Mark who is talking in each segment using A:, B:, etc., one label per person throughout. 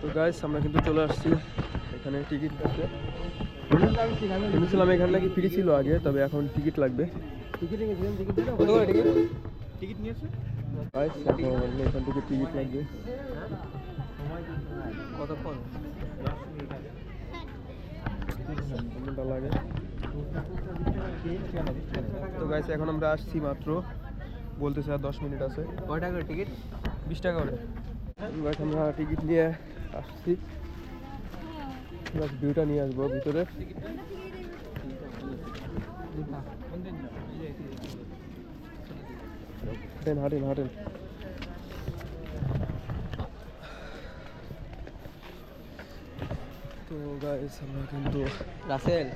A: তো গাইস আমরা কিন্তু চলে আসছি। এখানে টিকিট কাটতে। ভেবেছিলাম এখানে নাকি ফ্রি ছিল আগে তবে এখন টিকিট লাগবে।
B: টিকিট নিয়েছে
A: এখন থেকে টিকিট লাগবে।
B: কতক্ষণ?
A: ঘণ্টা লাগে। তো গাইস এখন আমরা আসছি মাত্র। বলতেছে আর দশ মিনিট আছে।
B: কয় টাকা করে টিকিট
A: বিশ টাকা করে। গাইস আমরা টিকিট নিয়ে আসছি। ভিউটা নিয়ে আসব ভিতরে। হাঁটেন হাঁটেন হাঁটেন। তো গাইস আমরা কিন্তু
B: রাসেল?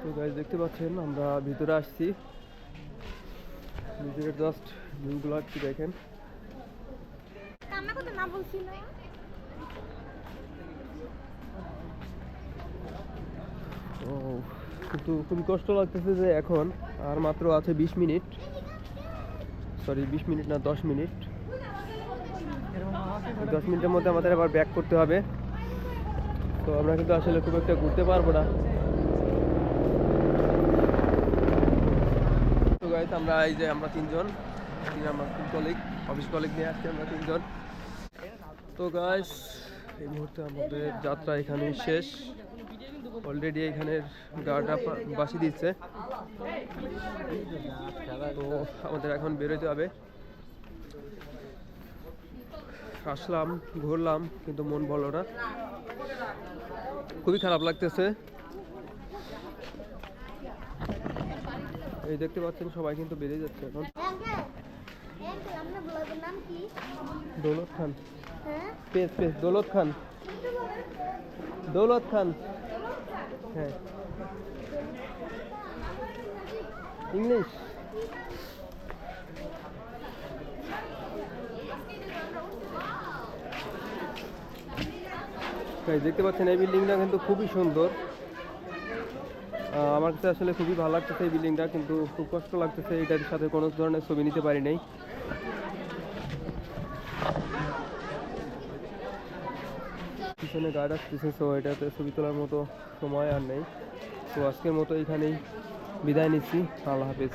A: তো গাইস দেখতে পাচ্ছেন আমরা ভিতরে আসছি। ভিতরে জাস্ট ভিউগুলো একটু দেখেন। ও কিন্তু খুবই কষ্ট লাগতেছে যে এখন আর মাত্র আছে বিশ মিনিট। সরি বিশ মিনিট না দশ মিনিট। দশ মিনিটের মধ্যে আমাদের আবার ব্যাক করতে হবে। তো আমরা কিন্তু আসলে খুব একটা ঘুরতে পারব না। আমরা এই যে আমরা তিনজন তিন আমার কলিগ অফিস কলিগ নিয়ে আসছি আমরা তিনজন। তো গাইস এই মুহূর্তে আমাদের যাত্রা এখানেই শেষ। অলরেডি এখানের গার্ডরা বাসি দিচ্ছে। তো আমাদের এখন বেরোতে হবে। আসলাম, ঘুরলাম, কিন্তু মন বলো না। খুবই খারাপ লাগতেছে। এই দেখতে পাচ্ছেন সবাই কিন্তু বেরিয়ে যাচ্ছে। এখন দৌলত খান। পেস পেস, দৌলত খান। দৌলত খান। হ্যাঁ। ইংলিশ। দেখতে পাচ্ছেন এই বিল্ডিংটা কিন্তু খুবই সুন্দর। আমার কাছে আসলে খুবই ভালো লাগতেছে এই বিল্ডিংটা কিন্তু খুব কষ্ট লাগতেছে এটার সাথে কোনো ধরনের ছবি নিতে পারি নাই। পিছনে গার্ড আসতেছে সো এটাতে ছবি তোলার মতো সময় আর নেই। তো আজকের মতো এখানেই বিদায় নিচ্ছি। আল্লাহ হাফিজ।